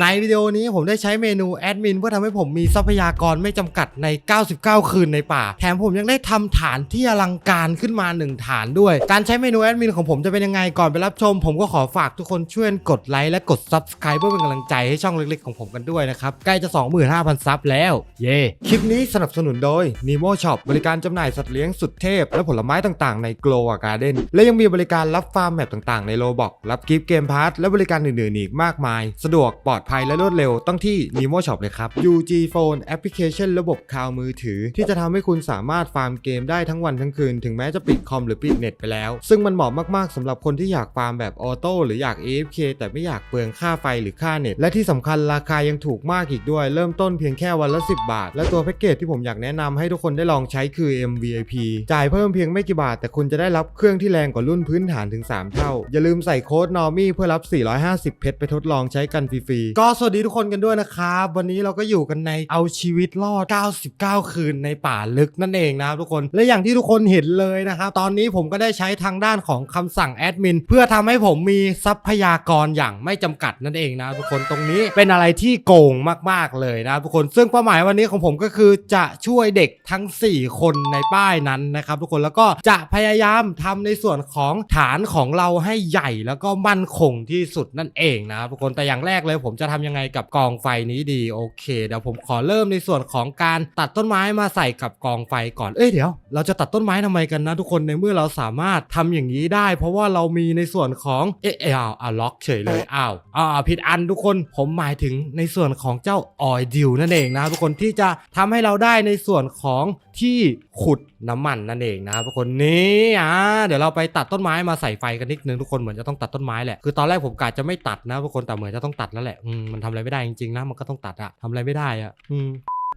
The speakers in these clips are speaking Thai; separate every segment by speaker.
Speaker 1: ในวิดีโอนี้ผมได้ใช้เมนูแอดมินเพื่อทำให้ผมมีทรัพยากรไม่จำกัดใน 99 คืนในป่า แถมผมยังได้ทำฐานที่อลังการขึ้นมา 1 ฐานด้วย การใช้เมนูแอดมินของผมจะเป็นยังไงก่อนไปรับชม ผมก็ขอฝากทุกคนช่วยกดไลค์และกด Subscribe เพื่อเป็นกำลังใจให้ช่องเล็กๆของผมกันด้วยนะครับ ใกล้จะ 25,000 ซับแล้ว เย่คลิปนี้สนับสนุนโดย Nemo Shop บริการจำหน่ายสัตว์เลี้ยงสุดเทพ และผลไม้ต่างๆ ใน Glow Garden และยังมีบริการรับฟาร์มแมปต่างๆ ใน Roblox รับกิฟต์เกมพาร์ทและบริการอื่นๆอีกมากมาย สะดวกปลอดดภัยและรวดเร็วต้องที่ Nemo Shop เลยครับ UG Phone แอปพลิเคชันระบบคลาวมือถือ ที่จะทำให้คุณสามารถฟาร์มเกมได้ทั้งวันทั้งคืน ถึงแม้จะปิดคอมหรือปิดเน็ตไปแล้ว ซึ่งมันเหมาะมากๆสำหรับคนที่อยากฟาร์มแบบออโต้หรืออยาก AFK แต่ไม่อยากเปลืองค่าไฟหรือค่าเน็ต และที่สำคัญราคายังถูกมากอีกด้วย เริ่มต้นเพียงแค่วันละ 10 บาท และตัวแพ็กเกจที่ผมอยากแนะนำให้ทุกคนได้ลองใช้คือ MVIP จ่ายเพิ่มเพียงไม่กี่บาท แต่คุณจะได้รับเครื่องที่แรงกว่ารุ่นพื้นฐานถึง 3 เท่า อย่าลืมใส่โค้ด NORMY เพื่อรับ 450 เพชรไปทดลองใช้กันฟรีก็สวัสดีทุกคนกันด้วยนะครับ วันนี้เราก็อยู่กันในเอาชีวิตรอด 99 คืนในป่าลึกนั่นเองนะครับทุกคนและอย่างที่ทุกคนเห็นเลยนะครับตอนนี้ผมก็ได้ใช้ทางด้านของคำสั่งแอดมินเพื่อทำให้ผมมีทรัพยากรอย่างไม่จำกัดนั่นเองนะทุกคนตรงนี้เป็นอะไรที่โกงมากๆเลยนะทุกคนซึ่งเป้าหมายวันนี้ของผมก็คือจะช่วยเด็กทั้ง 4 คนในป้ายนั้นนะครับทุกคนแล้วก็จะพยายามทำในส่วนของฐานของเราให้ใหญ่แล้วก็มั่นคงที่สุดนั่นเองนะครับทุกคนแต่อย่างแรกเลยผมจะทำยังไงกับกองไฟนี้ดีโอเคเดี๋ยวผมขอเริ่มในส่วนของการตัดต้นไม้มาใส่กับกองไฟก่อนเอ้ยเดี๋ยว เราจะตัดต้นไม้ทำไมกันนะทุกคนในเมื่อเราสามารถทำอย่างนี้ได้ เพราะว่าเรามีในส่วนของเอ๊ะเอ้ยอ้าวอ้าวล็อกเฉยเลยอ้าวอ้าวผิดอันทุกคนผมหมายถึงในส่วนของเจ้าออยดิวนั่นเองนะครับทุกคนที่จะทำให้เราได้ในส่วนของที่ขุดน้ำมันนั่นเองนะครับทุกคนนี่อะเดี๋ยวเราไปตัดต้นไม้มาใส่ไฟกันนิดนึงทุกคนเหมือนจะต้องตัดต้นไม้แหละคือตอนแรกผมกะจะไม่ตัดนะทุกคนแต่เหมือนจะต้องตัดแล้วแหละอืมมันทำอะไรไม่ได้จริงๆนะมันก็ต้องตัดอะทำอะไรไม่ได้อะอืม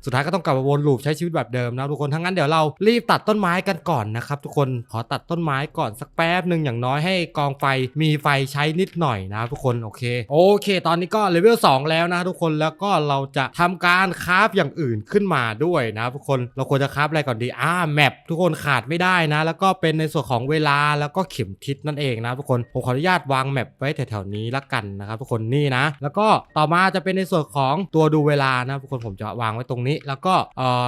Speaker 1: สุดท้ายก็ต้องกลับมาวนลูปใช้ชีวิตแบบเดิมนะทุกคนทั้างนั้นเดี๋ยวเรารีบตัดต้นไม้กันก่อนนะครับทุกคนขอตัดต้นไม้ก่อนสักแป๊บหนึ่งอย่างน้อยให้กองไฟมีไฟใช้นิดหน่อยนะทุกคนโอเคโอเค ตอนนี้ก็เลเวล2แล้วนะทุกคนแล้วก็เราจะทำการคราฟอย่างอื่นขึ้นมาด้วยนะทุกคนเราควรจะคราฟอะไรก่อนดีอ่าแมปทุกคนขาดไม่ได้นะ แล้วก็เป็นในส่วนของเวลาแล้วก็เข็มทิศนั่นเองนะทุกคนผมขออนุญาตวางแมปไว้แถวๆนี้ละกันนะครับทุกคนนี่นะ แล้วก็ต่อมาจะเป็นในส่วนของตัวดูเวลานะทุกคนผมจะวางไว้ตรงนี้แล้วก็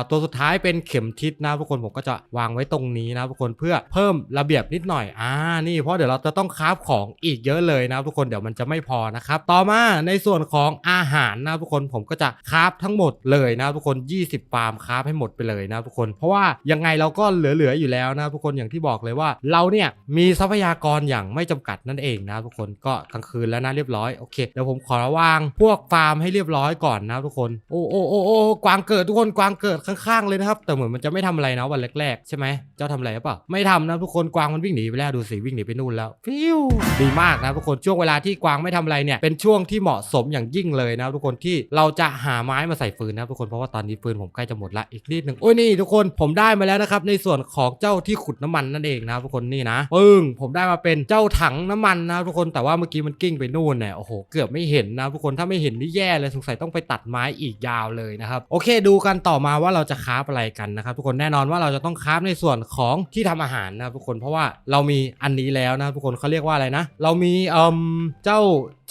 Speaker 1: ตัวสุดท้ายเป็นเข็มทิศนะทุกคนผมก็จะวางไว้ตรงนี้นะทุกคนเพื่อเพิ่มระเบียบนิดหน่อยอ่านี่เพราะเดี๋ยวเราจะต้องคราฟของอีกเยอะเลยนะทุกคนเดี๋ยวมันจะไม่พอนะครับต่อมาในส่วนของอาหารนะทุกคนผมก็จะคราฟทั้งหมดเลยนะทุกคน 20 ฟาร์มคราฟให้หมดไปเลยนะทุกคน เพราะว่ายังไงเราก็เหลือๆอยู่แล้วนะทุกคนอย่างที่บอกเลยว่า เราเนี่ยมีทรัพยากรอย่างไม่จำกัดนั่นเองนะทุกคนก็กลางคืนแล้วนะเรียบร้อยโอเคเดี๋ยวผมขอระวางพวกฟาร์มให้เรียบร้อยก่อนนะทุกคนโอ้โอ้โอ้โอ้กวางเกเกิดทุกคนกวางเกิดข้างๆเลยนะครับ แต่เหมือนมันจะไม่ทำอะไรนะวันแรกๆใช่ไหมเจ้าทำอะไรเปล่าไม่ทำนะทุกคนกวางมันวิ่งหนีไปแล้วดูสิวิ่งหนีไปนู่นแล้วฟิวดีมากนะทุกคนช่วงเวลาที่กวางไม่ทำอะไรเนี่ยเป็นช่วงที่เหมาะสมอย่างยิ่งเลยนะทุกคนที่เราจะหาไม้มาใส่ฟืนนะทุกคนเพราะว่าตอนนี้ฟืนผมใกล้จะหมดละอีกนิดหนึ่งโอ้ยนี่ทุกคนผมได้มาแล้วนะครับในส่วนของเจ้าที่ขุดน้ำมันนั่นเองนะทุกคนนี่นะปึ้งผมได้มาเป็นเจ้าถังน้ำมันนะทุกคนแต่ว่าเมื่อกี้มันกิ้งไปนู่นเนี่ยโอ้โหเกือบไม่เห็นนะทุกคนถ้าไม่เห็นนี่แย่เลยสงสัยต้องไปตัดไม้อีกยาวเลยนะครับโอเคดูกันต่อมาว่าเราจะคราฟอะไรกันนะครับทุกคนแน่นอนว่าเราจะต้องคราฟในส่วนของที่ทำอาหารนะครับทุกคนเพราะว่าเรามีอันนี้แล้วนะครับทุกคนเขาเรียกว่าอะไรนะ เรามีเอ่อเจ้า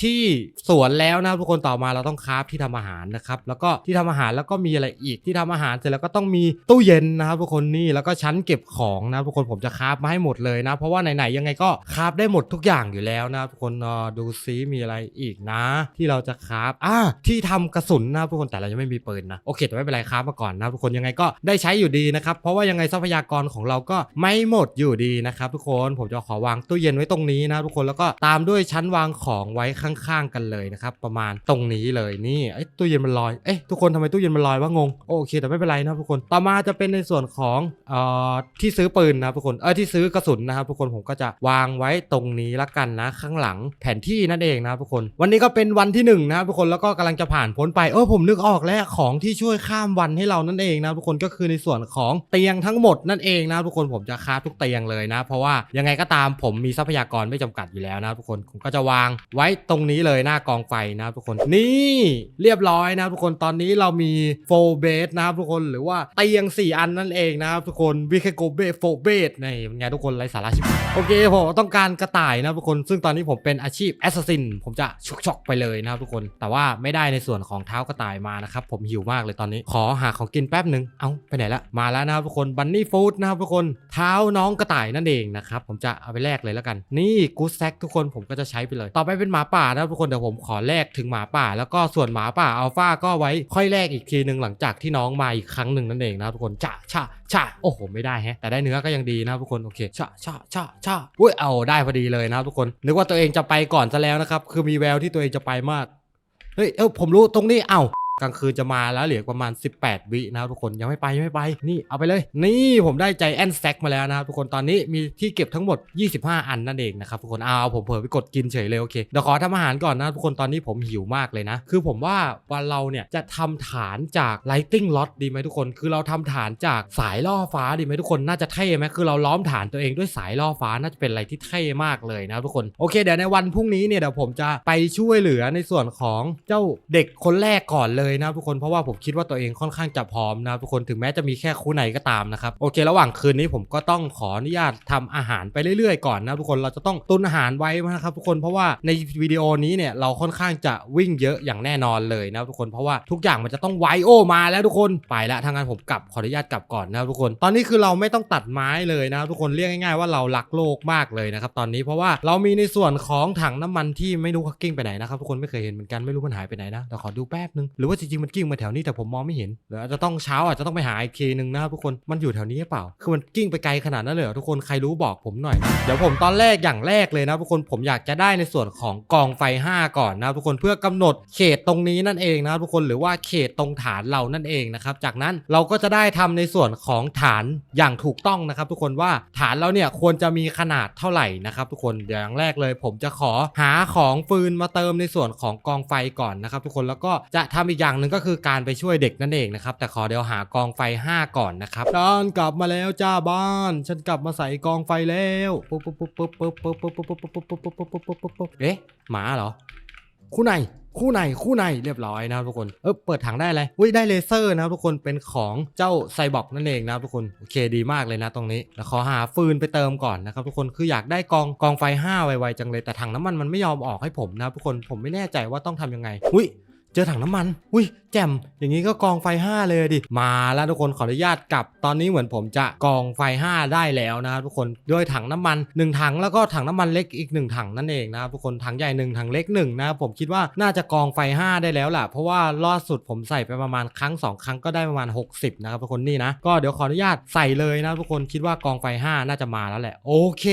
Speaker 1: ที่สวนแล้วนะครับทุกคนต่อมาเราต้องคราฟที่ทำอาหารนะครับแล้วก็ที่ทำอาหารแล้วก็มีอะไรอีกที่ทำอาหารเสร็จแล้วก็ต้องมีตู้เย็นนะครับทุกคนนี่แล้วก็ชั้นเก็บของนะทุกคนผมจะคราฟมาให้หมดเลยนะเพราะว่าไหนๆยังไงก็คราฟได้หมดทุกอย่างอยู่แล้วนะทุกคนดูซิมีอะไรอีกนะ ที่เราจะคราฟอ่าที่ทำกระสุนนะทุกคนแต่เรายังไม่มีปืนนะโอเคแต่ไม่เป็นไรคราฟมาก่อนนะทุกคนยังไงก็ได้ใช้อยู่ดีนะครับเพราะว่ายังไงทรัพยากรของเราก็ไม่หมดอยู่ดีนะครับทุกคนผมจะขอวางตู้เย็นไว้ตรงนี้นะทุกคนแล้วก็ตามด้วยชั้นวางของไว้ข้างๆกันเลยนะครับประมาณตรงนี้เลยนี่เอ้ตู้เย็นมันลอยเอ้ยทุกคนทำไมตู้เย็นมันลอยวะงงโอเคแต่ไม่เป็นไรนะทุกคนต่อมาจะเป็นในส่วนของเอ่อที่ซื้อปืนนะครับทุกคนเออที่ซื้อกระสุนนะครับทุกคนผมก็จะวางไว้ตรงนี้ละกันนะ ข้างหลังแผนที่นั่นเองนะครับทุกคน วันนี้ก็เป็นวันที่หนึ่งนะครับทุกคนแล้วก็กำลังจะผ่านพ้นไปเออผมนึกออกแล้วของที่ช่วยข้ามวันให้เรานั่นเองนะทุกคนก็คือในส่วนของเตียงทั้งหมดนั่นเองนะทุกคนผมจะคาทุกเตียงเลยนะ เพราะว่ายังไงก็ตามผมมีทรัพยากรไม่จำกัดอยู่แล้วนะทุกคนผมก็จะวางไว้ตรงนี้เลยหน้ากองไฟนะครับทุกคนนี่เรียบร้อยนะครับทุกคนตอนนี้เรามีโฟเบสนะครับทุกคนหรือว่าเตียง 4 อันนั่นเองนะครับทุกคนวิเคโกเบโฟเบสนี่เป็นไงทุกคนไรสาระชิบหายโอเคผมต้องการกระต่ายนะครับทุกคนซึ่งตอนนี้ผมเป็นอาชีพแอสซัสซินผมจะชุกชกไปเลยนะครับทุกคนแต่ว่าไม่ได้ในส่วนของเท้ากระต่ายมานะครับผมหิวมากเลยตอนนี้ขอหาของกินแป๊บหนึ่งเอ้าไปไหนละมาแล้วนะครับทุกคนบันนี่ฟู้ดนะครับทุกคนเท้าน้องกระต่ายนั่นเองนะครับผมจะเอาไปแลกเลยแล้วกัน นี่กู๊ดแซกทุกคนผมก็จะใช้ไปเลย ต่อไปเป็นหมาป่านะครับทุกคนเดี๋ยวผมขอแลกถึงหมาป่า แล้วก็ส่วนหมาป่าอัลฟาก็ไว้ค่อยแลกอีกทีหนึ่งหลังจากที่น้องมาอีกครั้งหนึ่งนั่นเองนะทุกคนชะชะชะโอ้โหไม่ได้แฮะแต่ได้เนื้อก็ยังดีนะทุกคนโอเคชะชะชะชะอุ้ยเอาได้พอดีเลยนะทุกคนนึกว่าตัวเองจะไปก่อนซะแล้วนะครับคือมีแววที่ตัวเองจะไปมากเฮ้ยเออผมรู้ตรงนี้เอ้า กลางคืนจะมาแล้วเหลือประมาณ 18 วินะครับทุกคนยังไม่ไปยังไม่ไป นี่เอาไปเลย นี่ผมได้ใจแอนแซกมาแล้วนะครับทุกคนตอนนี้มีที่เก็บทั้งหมด 25 อันนั่นเองนะครับทุกคนเอาผมเผลอไปกดกินเฉยเลยโอเคเดี๋ยวขอทำอาหารก่อนนะทุกคนตอนนี้ผมหิวมากเลยนะ คือผมว่าวันเราเนี่ยจะทำฐานจาก lighting lot ดีไหมทุกคน คือเราทำฐานจากสายล่อฟ้าดีไหมทุกคนน่าจะเท่ไหมคือเราล้อมฐานตัวเองด้วยสายล่อฟ้าน่าจะเป็นอะไรที่เท่มากเลยนะทุกคนโอเคเดี๋ยวในวันพรุ่งนี้เนี่ยเดี๋ยวผมจะไปช่วยเหลือในส่วนของเจ้าเด็กคนแรกก่อนเลยนะครับทุกคนเพราะว่าผมคิดว่าตัวเองค่อนข้างจะพร้อมนะทุกคนถึงแม้จะมีแค่คู่ไหนก็ตามนะครับโอเค ระหว่างคืนนี้ผมก็ต้องขออนุญาตทำอาหารไปเรื่อยๆก่อนนะทุกคนเราจะต้องตุนอาหารไว้นะครับทุกคนเพราะว่าในวิดีโอนี้เนี่ยเราค่อนข้างจะวิ่งเยอะอย่างแน่นอนเลยนะทุกคนเพราะว่าทุกอย่างมันจะต้องไวโอมาแล้วทุกคนไปล้วทางงานผมกลับขออนุญาตกลับก่อนนะทุกคน ตอนนี้คือเราไม่ต้องตัดไม้เลยนะทุกคนเรียกง่ายๆว่าเรารักโลกมากเลยนะครับตอนนี้เพราะว่าเรามีในส่วนของถังน้ำมันที่ไม่รู้เขากิ้งไปไหนนะครับทุกคนไม่เคยเห็นเหมือนกันไม่รู้มันหายไปไหนนะแต่ขอดูแป๊บนึงหรือว่าจริงๆมันกิ้งมาแถวนี้แต่ผมมองไม่เห็นหรืออาจจะต้องเช้าอาจจะต้องไปหาอีกทีนึงนะครับทุกคนมันอยู่แถวนี้หรือเปล่า คือมันกิ้งไปไกลขนาดนั้นเลยทุกคนใครรู้บอกผมหน่อย เดี๋ยวผมตอนแรกอย่างแรกเลยนะทุกคนผมอยากจะได้ในส่วนของกองไฟ 5 ก่อนนะทุกคนเพื่อกำหนดเขตตรงนี้นั่นเองนะทุกคนหรือว่าเขตตรงฐานเรานั่นเองนะครับจากนั้นเราก็จะได้ทำในส่วนของฐานอย่างถูกต้องนะครับ ทุกคนว่าฐานเราเนี่ยควรจะมีขนาดเท่าไหร่นะครับ ทุกคนอย่างแรกเลย ผมจะขอหาของฟืนมาเติมในส่วนของกองไฟก่อนนะครับ ทุกคนแล้วก็จะทำอีกอย่างหนึ่งก็คือการไปช่วยเด็กนั่นเองนะครับ แต่ขอเดี๋ยวหากองไฟ 5 ก่อนนะครับดอนกลับมาแล้วจ้าบ้าน ฉันกลับมาใส่กองไฟแล้วปุ๊บปุ๊บปุ๊บปุ๊บปุ๊บปุ๊บปุ๊บปุ๊บปุ๊บปุ๊บปุ๊บปุ๊บปุ๊บปุ๊บปุ๊บปุ๊บเอ๊ะหมาเหรอคู่ในคู่ในคู่ในเรียบร้อยนะครับทุกคนเออเปิดถังได้อะไรอุ้ยได้เลเซอร์นะครับทุกคนเป็นของเจ้าไซบอร์กนั่นเองนะครับทุกคนโอเคดีมากเลยนะตรงนี้แล้วขอหาฟืนไปเติมก่อนนะครับทุกคนคืออยากได้กองกองไฟ5ไวๆจังเลยแต่ถังน้ำมันมันไม่ยอมออกให้ผมนะครับทุกคนผมไม่แน่ใจว่าต้องทำยังไงอุ้ย เจอถังน้ำมัน อุ้ยแจ่ม อย่างนี้ก็กองไฟ 5 เลยดิ มาแล้วทุกคนขออนุญาตกลับ ตอนนี้เหมือนผมจะกองไฟ 5 ได้แล้วนะครับทุกคนด้วยถังน้ำมัน 1 ถังแล้วก็ถังน้ำมันเล็กอีก 1 ถังนั่นเองนะครับทุกคนถังใหญ่ 1 ถังเล็ก1นะครับผมคิดว่าน่าจะกองไฟ 5 ได้แล้วแหละเพราะว่าล่าสุดผมใส่ไปประมาณครั้ง 2 ครั้งก็ได้ประมาณ 60 นะครับทุกคนนี่นะ ก็เดี๋ยวขออนุญาตใส่เลยนะทุกคนคิดว่ากองไฟ 5 น่าจะมาแล้วแหละ โอเค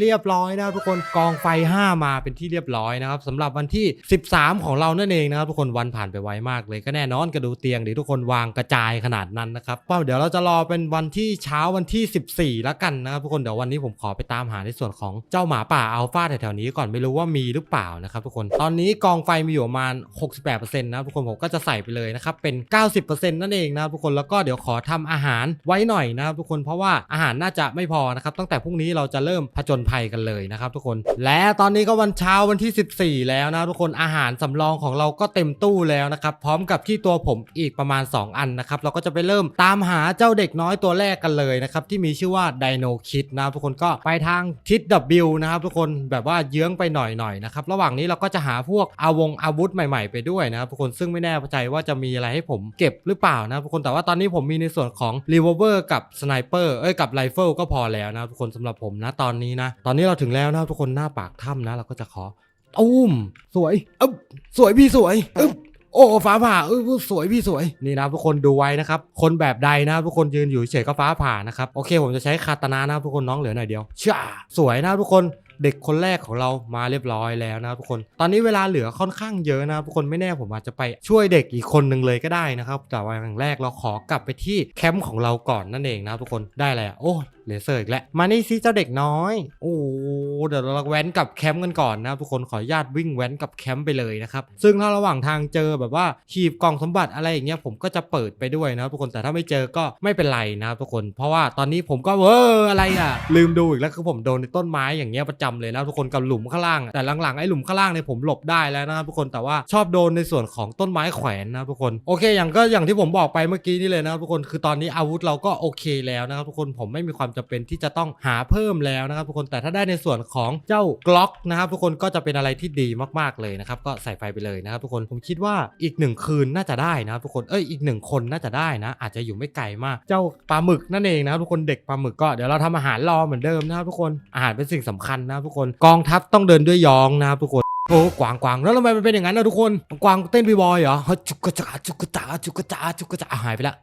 Speaker 1: เรียบร้อยนะทุกคนกองไฟ 5 มาเป็นที่เรียบร้อยนะครับสำหรับวันที่ 13 ของเรานั่นเองนะครับทุกคนวันผ่านไปไวมากเลยก็แน่นอนกระดูเตียงดิทุกคนวางกระจายขนาดนั้นนะครับก็เดี๋ยวเราจะรอเป็นวันที่เช้าวันที่ 14 แล้วกันนะครับทุกคนเดี๋ยววันนี้ผมขอไปตามหาในส่วนของเจ้าหมาป่าอัลฟาแถวๆนี้ก่อนไม่รู้ว่ามีหรือเปล่านะครับทุกคนตอนนี้กองไฟมีอยู่ประมาณ 68%นะครับทุกคนผมก็จะใส่ไปเลยนะครับเป็น 90%นั่นเองนะครับทุกคนแล้วก็เดี๋ยวขอทำอาหารไว้หน่อยนะครับทุกคนเพราะว่าอาหารน่าจะไม่พอนะครับตั้งแต่พรุ่งนี้เราจะเริ่มผจญภัยกันเลยนะครับทุกคน และตอนนี้ก็วันเช้าวันที่ 14 แล้วนะทุกคนอาหารสำรองของเราก็เต็มตู้แล้วนะครับพร้อมกับที่ตัวผมอีกประมาณ 2 อันนะครับเราก็จะไปเริ่มตามหาเจ้าเด็กน้อยตัวแรกกันเลยนะครับที่มีชื่อว่าไดโนคิดนะครับทุกคนก็ไปทางทิศ W นะครับทุกคนแบบว่าเยื้องไปหน่อยๆนะครับระหว่างนี้เราก็จะหาพวกอาวงอาวุธใหม่ ๆ ไปด้วยนะครับทุกคนซึ่งไม่แน่ใจว่าจะมีอะไรให้ผมเก็บหรือเปล่านะครับทุกคนแต่ว่าตอนนี้ผมมีในส่วนของรีเวอร์กับสไนเปอร์เอ้ยกับไรเฟิลก็พอแล้วนะครับทุกคนสำหรับผมนะตอนนี้นะตอนนี้เราถึงแล้วนะครับทุกคนหน้าปากถ้ำนะเราก็จะขอ อุ้มสวยอึ๊บสวยพี่สวยอึ๊บโอ้ฟ้าผ่าเออสวยพี่สวยนี่นะทุกคนดูไว้นะครับ คนแบบใดนะครับทุกคนยืนอยู่เฉยๆก็ฟ้าผ่านะครับโอเค ผมจะใช้คาตานานะครับทุกคนน้องเหลือหน่อยเดียวช่าสวยนะครับทุกคนเด็กคนแรกของเรามาเรียบร้อยแล้วนะครับทุกคน ตอนนี้เวลาเหลือค่อนข้างเยอะนะครับทุกคนไม่แน่ผมอาจจะไปช่วยเด็กอีกคนหนึ่งเลยก็ได้นะครับ แต่ว่าอย่างแรกเราขอกลับไปที่แคมป์ของเราก่อนนั่นเองนะครับทุกคนได้แล้วโอ้เลเซอร์อีกแล้วมานี่สิเจ้าเด็กน้อย โอ้เดี๋ยวเราแว้นกับแคมป์กันก่อนนะครับทุกคนขออนุญาตวิ่งแว้นกับแคมป์ไปเลยนะครับซึ่งถ้าระหว่างทางเจอแบบว่าขีบกล่องสมบัติอะไรอย่างเงี้ยผมก็จะเปิดไปด้วยนะครับทุกคนแต่ถ้าไม่เจอก็ไม่เป็นไรนะครับทุกคน เพราะว่าตอนนี้ผมก็เวออะไรอะ ลืมดูอีกแล้วคือผมโดนในต้นไม้อย่างเงี้ยประจำเลยนะทุกคนกับหลุมข้างล่างแต่หลังๆไอ้หลุมข้างล่างเนี่ยผมหลบได้แล้วนะครับทุกคนแต่ว่าชอบโดนในส่วนของต้นไม้แขวนนะทุกคนโอเคอย่างก็อย่างที่ผมบอกไปเมื่อกี้นี่เลยนะทุกคนคือตอนนี้อาวุธเราก็โอเคแล้วนะครับทุกคนผมไม่มีความจำเป็นที่จะต้องหาเพิ่มแล้วนะครับทุกคนแต่ถ้าได้ในส่วนของเจ้ากล็อกนะครับทุกคนก็จะเป็นอะไรที่ดีมากๆเลยนะครับก็ใส่ไฟไปเลยนะครับทุกคนผมคิดว่าอีกหนึ่งคืนน่าจะได้นะครับทุกคนเอ้ยอีกหนึ่งคนน่าจะได้นะ อาจจะอยู่ไม่ไกลมาก เจ้าปลาหมึกนั่นเองนะครับทุกคนเด็กปลาหมึกก็เดี๋ยวเราทำอาหารรอเหมือนเดิมนะครับทุกคนอาหารเป็นสิ่งสำคัญนะครับทุกคนกองทัพต้องเดินด้วยยองนะครับทุกคน โอ้กวางกวางแล้วทำไมมันเป็นอย่างนั้นนะทุกคน กวางเต้นบีบอยเหรอจุกกะจาจุกกะจาจุกกะจาจุกกะจาหายไปละ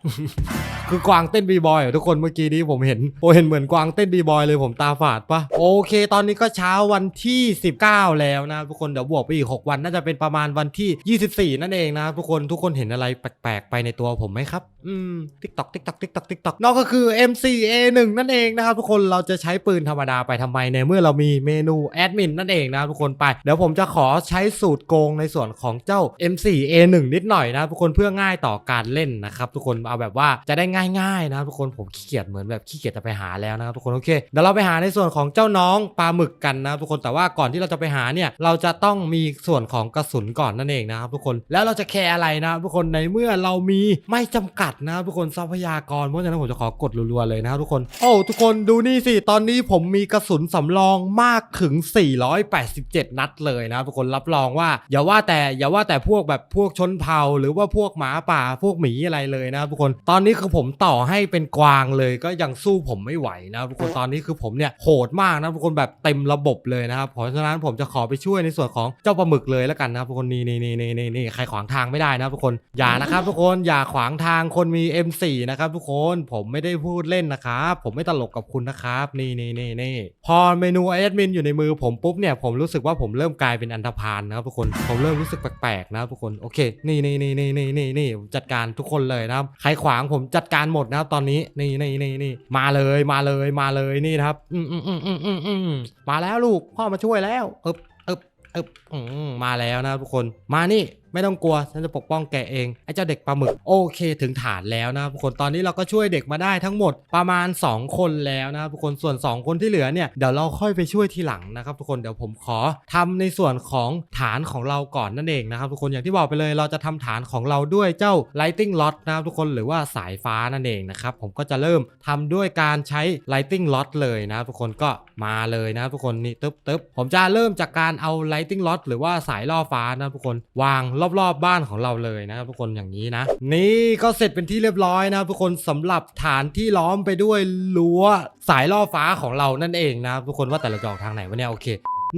Speaker 1: คือกวางเต้นบีบอยทุกคนเมื่อกี้นี้ผมเห็นผมเห็นเหมือนกวางเต้นบีบอยเลยผมตาฝาดปะโอเค ตอนนี้ก็เช้าวันที่ 19 แล้วนะทุกคนเดี๋ยวบวกไปอีก 6 วันน่าจะเป็นประมาณวันที่ 24 นั่นเองนะทุกคนทุกคนเห็นอะไรแปลกๆ ไปในตัวผมไหมครับอืมติ๊กตอกติ๊กตอกติ๊กตอกติ๊กตอกนอกก็คือ MCA1 นั่นเองนะครับทุกคนเราจะใช้ปืนธรรมดาไปทำไมในเมื่อเรามีเมนูแอดมินนั่นเองนะทุกคนไปเดี๋ยวผมจะขอใช้สูตรโกงในส่วนของเจ้า M4A1 นิดหน่อยนะทุกคนเพื่อง่ายต่อการเล่นนะครับทุกคนเอาแบบว่าจะได้ง่ายๆนะครับทุกคนผมขี้เกียจเหมือนแบบขี้เกียจจะไปหาแล้วนะครับทุกคนโอเคเดี๋ยวเราไปหาในส่วนของเจ้าน้องปลาหมึกกันนะทุกคนแต่ว่าก่อนที่เราจะไปหาเนี่ยเราจะต้องมีส่วนของกระสุนก่อนนั่นเองนะครับทุกคนแล้วเราจะแคร์อะไรนะทุกคนในเมื่อเรามีไม่จำกัดนะทุกคนทรัพยากรเพราะฉะนั้นผมจะขอกดรัวๆเลยนะครับทุกคนโอ้ทุกคนดูนี่สิตอนนี้ผมมีกระสุนสำรองมากถึง 487 นัดเลยนะครับทุกคนรับรองว่า อย่าว่าแต่อย่าว่าแต่พวกแบบพวกชนเผ่า หรือว่าพวกหมาป่าพวกหมีอะไรเลยนะครับทุกคนตอนนี้คือผมต่อให้เป็นกวางเลยก็ยังสู้ผมไม่ไหวนะครับทุกคนตอนนี้คือผมเนี่ยโหดมากนะทุกคนแบบเต็มระบบเลยนะครับเพราะฉะนั้นผมจะขอไปช่วยในส่วนของเจ้าปลาหมึกเลยแล้วกันนะครับทุกคนนี่นี่นี่นี่นี่ใครขวางทางไม่ได้นะครับทุกคนอย่านะครับทุกคนอย่าขวางทางคนมี M4 นะครับทุกคนผมไม่ได้พูดเล่นนะครับผมไม่ตลกกับคุณนะครับนี่นี่นี่นี่พอเมนูแอดมินอยู่ในมือผมปุ๊บเนี่ยผมรู้สึกว่าผมเริ่มกลายเป็นอันธพาลนะครับทุกคนผมเริ่มรู้สึกแปลกๆนะครับทุกคนโอเค นี่นี่นี่นี่นี่นี่นี่จัดการทุกคนเลยนะครับใครขวางผมจัดการหมดนะครับตอนนี้นี่นี่นี่นี่มาเลยมาเลยมาเลยนี่นะครับอืมอืมอืมอืมอืมอืมมาแล้วลูกพ่อมาช่วยแล้วเอบเอบเอบอืมมาแล้วนะครับทุกคนมานี่ไม่ต้องกลัวฉันจะปกป้องแกเองไอ้เจ้าเด็กปลาหมึกโอเคถึงฐานแล้วนะครับทุกคนตอนนี้เราก็ช่วยเด็กมาได้ทั้งหมดประมาณ 2 คนแล้วนะครับทุกคนส่วน 2 คนที่เหลือเนี่ยเดี๋ยวเราค่อยไปช่วยทีหลังนะครับทุกคนเดี๋ยวผมขอทำในส่วนของฐานของเราก่อนนั่นเองนะครับทุกคนอย่างที่บอกไปเลยเราจะทำฐานของเราด้วยเจ้า lighting rod นะครับทุกคนหรือว่าสายฟ้านั่นเองนะครับผมก็จะเริ่มทำด้วยการใช้ lighting rod เลยนะครับทุกคนก็มาเลยนะครับทุกคนนี่ตึ๊บตึ๊บผมจะเริ่มจากการเอา lighting rod หรือว่าสายล่อฟ้านะครับทุกคนวางรอบๆบบ้านของเราเลยนะครับทุกคนอย่างนี้นะ นี่ก็เสร็จเป็นที่เรียบร้อยนะครับทุกคนสำหรับฐานที่ล้อมไปด้วยรั้วสายล่อฟ้าของเรานั่นเองนะครับทุกคนว่าแต่เราจะออกทางไหนวะเนี่ยโอเค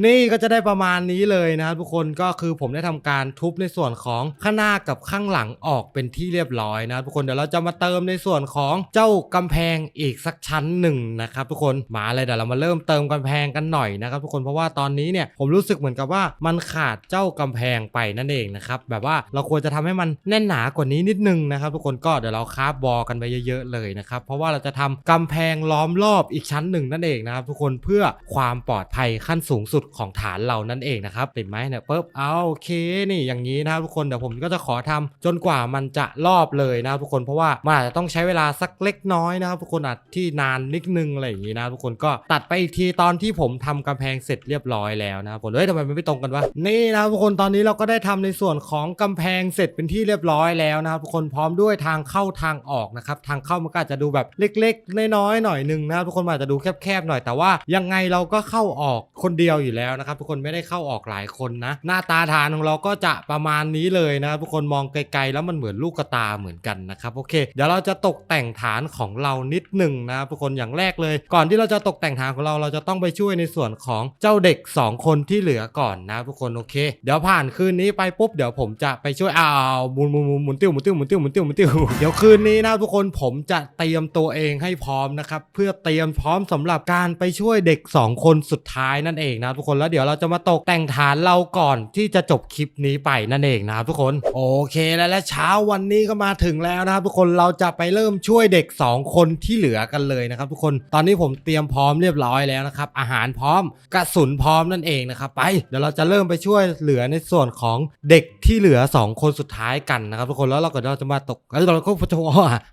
Speaker 1: นี่ก็จะได้ประมาณนี้เลยนะครับทุกคนก็คือผมได้ทำการทุบในส่วนของข้างหน้ากับข้างหลังออกเป็นที่เรียบร้อยนะครับทุกคนเดี๋ยวเราจะมาเติมในส่วนของเจ้ากำแพงอีกสักชั้นหนึ่งนะครับทุกคนมาเลยเดี๋ยวเรามาเริ่มเติมกำแพงกันหน่อยนะครับทุกคนเพราะว่าตอนนี้เนี่ยผมรู้สึกเหมือนกับว่ามันขาดเจ้ากำแพงไปนั่นเองนะครับแบบว่าเราควรจะทำให้มันแน่นหนากว่านี้นิดนึงนะครับทุกคนก็เดี๋ยวเราคาฟบอกันไปเยอะๆเลยนะครับเพราะว่าเราจะทำกำแพงล้อมรอบอีกชั้นหนึ่งนั่นเองนะครับทุกคนเพื่อความปลอดภัยขั้นสูงสุดของฐานเรานั่นเองนะครับติดไหมเนี่ยปุ๊บเอาโอเคนี่อย่างนี้นะครับทุกคนเดี๋ยวผมก็จะขอทำจนกว่ามันจะรอบเลยนะครับทุกคนเพราะว่ามันอาจจะต้องใช้เวลาสักเล็กน้อยนะครับทุกคนอาจที่นานนิดนึงอะไรอย่างนี้นะทุกคนก็ตัดไปอีกทีตอนที่ผมทำกำแพงเสร็จเรียบร้อยแล้วนะครับผมเฮ้ยทำไมมันไม่ตรงกันวะนี่นะครับทุกคนตอนนี้เราก็ได้ทำในส่วนของกำแพงเสร็จเป็นที่เรียบร้อยแล้วนะครับทุกคนพร้อมด้วยทางเข้าทางออกนะครับทางเข้ามันก็อาจจะดูแบบเล็กๆน้อยๆหน่อยหนึงนะครับทุกคนมันอาจจะดูแคบๆหน่อยแต่ว่ายังไงเราก็เข้าออกคนเดียวอยู่แล้วนะครับทุกคนไม่ได้เข้าออกหลายคนนะ หน้าตาฐานของเราก็จะประมาณนี้เลยนะครับทุกคนมองไกลๆ แล้วมันเหมือนลูกกระตาเหมือนกันนะครับโอเค เดี๋ยวเราจะตกแต่งฐานของเรานิดหนึ่งนะครับทุกคนอย่างแรกเลย ก่อนที่เราจะตกแต่งฐานของเราเราจะต้องไปช่วยในส่วนของเจ้าเด็ก 2 คนที่เหลือก่อนนะทุกคนโอเค เดี๋ยวผ่านคืนนี้ไปปุ๊บเดี๋ยวผมจะไปช่วยอ้าวหมุนหมุนหมุนหมุนติ้วหมุนติ้วหมุนติ้วหมุนติ้วหมุนติ้วเดี๋ยวคืนนี้นะทุกคนผมจะเตรียมตัวเองให้พร้อมนะครับเพื่อเตรียมพร้อมสำหรับการไปช่วยเด็ก 2 คนสุดท้ายนั่นเองนะครับทุกคนแล้วเดี๋ยวเราจะมาตกแต่งฐานเราก่อนที่จะจบคลิปนี้ไปนั่นเองนะครับทุกคนโอเคแล้วและเช้าวันนี้ก็มาถึงแล้วนะครับทุกคนเราจะไปเริ่มช่วยเด็ก 2 คนที่เหลือกันเลยนะครับทุกคนตอนนี้ผมเตรียมพร้อมเรียบร้อยแล้วนะครับอาหารพร้อมกระสุนพร้อมนั่นเองนะครับไปเดี๋ยวเราจะเริ่มไปช่วยเหลือในส่วนของเด็กที่เหลือ 2 คนสุดท้ายกันนะครับทุกคนแล้วเราก็เราจะมาตกแล้วเราก็จะ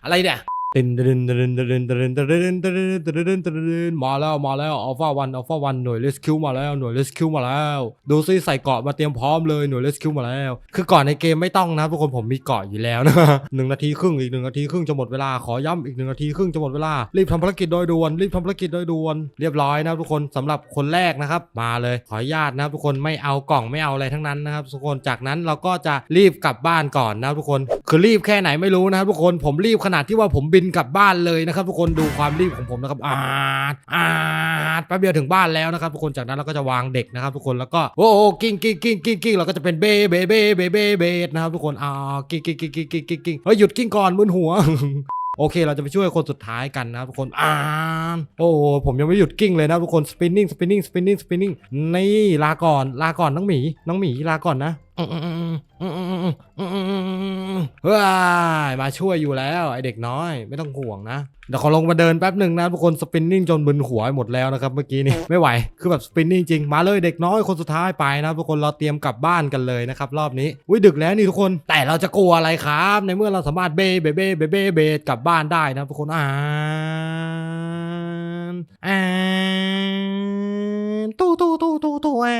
Speaker 1: อะไรเนี่ย ตึนตึนตึนตึนตึนตึนตึนตึนตึนตึนตึนมาแล้วมาแล้วอัลฟาวันอัลฟาวันหน่วยเลสคิวมาแล้วหน่วยเลสคิวมาแล้ว ดูซิใส่เกาะมาเตรียมพร้อมเลยหน่วยเลสคิวมาแล้ว คือก่อนในเกมไม่ต้องนะทุกคนผมมีเกาะอยู่แล้วนะหนึ่งนาทีครึ่งอีกหนึ่งนาทีครึ่งจะหมดเวลาขอย้ำอีกหนึ่งนาทีครึ่งจะหมดเวลารีบทำภารกิจโดยด่วนรีบทำภารกิจโดยด่วนเรียบร้อยนะทุกคนสำหรับคนแรกนะครับมาเลยขออนุญาตนะครับทุกคนไม่เอากล่องไม่เอาอะไรทั้งนั้นนะครับทุกคนจากนั้นเราก็จะรีบกลับบ้านก่อนนะทุกคน คือรีบแค่ไหนไม่รู้นะครับทุกคนผมรีบขนาดที่ว่าผมบินกลับบ้านเลยนะครับ ทุกคนดูความรีบของผมนะครับอาดอาดแป๊บเดียวถึงบ้านแล้วนะครับทุกคนจากนั้นเราก็จะวางเด็กนะครับ ทุกคนแล้วก็โอ้โหกิ้งกิ้งกิ้งกิ้งกิ้งเราก็จะเป็นเบเบเบเบเบเบนะครับทุกคนอ่ากิ้งกิ้งกิ้งกิ้งกิ้งกิ้งกิ้งเฮ้ยหยุดกิ้งก่อนมึนหัวโอเค เราจะไปช่วยคนสุดท้ายกันนะทุกคนอ่านโอ้ผมยังไม่หยุดกิ้งเลยนะทุกคนสปินนิ่งสปินนิ่งสปินนิ่งสปินนิ่งนี่ลาก่อน ลาก่อนน้องหมี น้องหมีลาก่อนนะ ว้ามาช่วยอยู่แล้วไอเด็กน้อย ไม่ต้องห่วงนะเดี๋ยวขอลงมาเดินแป๊บหนึ่งนะทุกคนสปินนิ่งจนมึนหัวหมดแล้วนะครับเมื่อกี้นี่ไม่ไหวคือแบบสปินนิ่งจริงมาเลยเด็กน้อยคนสุดท้ายไปนะทุกคนเราเตรียมกลับบ้านกันเลยนะครับรอบนี้อุ้ยดึกแล้วนี่ทุกคนแต่เราจะกลัวอะไรครับ ในเมื่อเราสามารถเบเบเบเบเบเบกลับบ้านได้นะทุกคนอ่านอ่าตู้ตู้ตู้ตู้ตู้อ่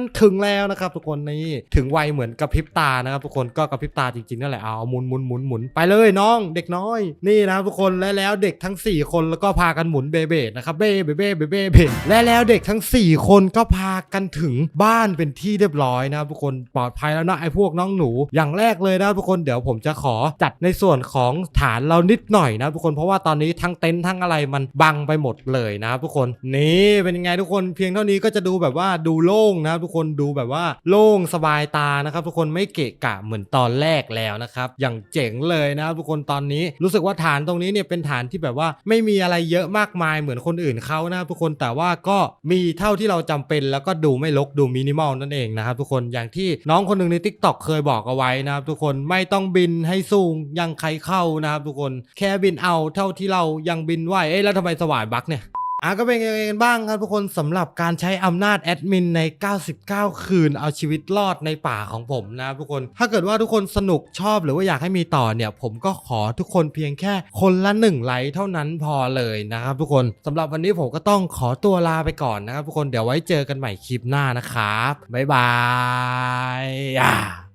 Speaker 1: นถึงแล้วนะครับทุกคนนี่ถึงไวเหมือนกระพริบตานะครับทุกคนก็กระพริบตาจริงๆนั่นแหละเอาหมุนหมุนหมุนหมุนไปเลยน้อง เด็กน้อยนี่นะครับทุกคนและแล้วเด็กทั้ง 4 คนแล้วก็พากันหมุนเบเบดนะครับเบเบเบเบเบเบและแล้วเด็กทั้ง 4 คนก็พากันถึงบ้านเป็นที่เรียบร้อยนะครับทุกคนปลอดภัยแล้วนะไอ้พวกน้องหนู อย่างแรกเลยนะครับทุกคนเดี๋ยวผมจะขอจัดในส่วนของฐานเรานิดหน่อยนะทุกคนเพราะว่าตอนนี้ทั้งเต็นท์ทั้งอะไรมันบังไปหมดเลยนะครับทุกคนนี่เป็นยังไงทุกคนเพียงเท่านี้ก็จะดูแบบว่าดูโล่งนะครับทุกคนดูแบบว่า โล่งสบายตานะครับ ทุกคนไม่เกะกะเหมือนตอนแรกแล้วนะครับ อย่างเจ๋งเลยนะครับทุกคนตอนนี้รู้สึกว่าฐานตรงนี้เนี่ยเป็นฐานที่แบบว่าไม่มีอะไรเยอะมากมายเหมือนคนอื่นเขานะครับทุกคนแต่ว่าก็มีเท่าที่เราจำเป็น แล้วก็ดูไม่ลกดูมินิมอลนั่นเองนะครับทุกคนอย่างที่น้องคนหนึ่งใน t ิ k t o k เคยบอกเอาไว้นะครับทุกคนไม่ต้องบินให้สูงยังใครเข้านะครับทุกคนแค่บินเอาเท่าที่เรายังบินไหวเอ๊ะแล้วทำไมสว่านบักเนี่ย อะก็เป็นยังไงกันบ้างครับทุกคนสำหรับการใช้อำนาจแอดมินใน 99 คืนเอาชีวิตรอดในป่าของผมนะครับทุกคนถ้าเกิดว่าทุกคนสนุกชอบหรือว่าอยากให้มีต่อเนี่ย ผมก็ขอทุกคนเพียงแค่คนละหนึ่งไลค์เท่านั้นพอเลยนะครับทุกคนสำหรับวันนี้ผมก็ต้องขอตัวลาไปก่อนนะครับทุกคนเดี๋ยวไว้เจอกันใหม่คลิปหน้านะครับบ๊ายบายอ่า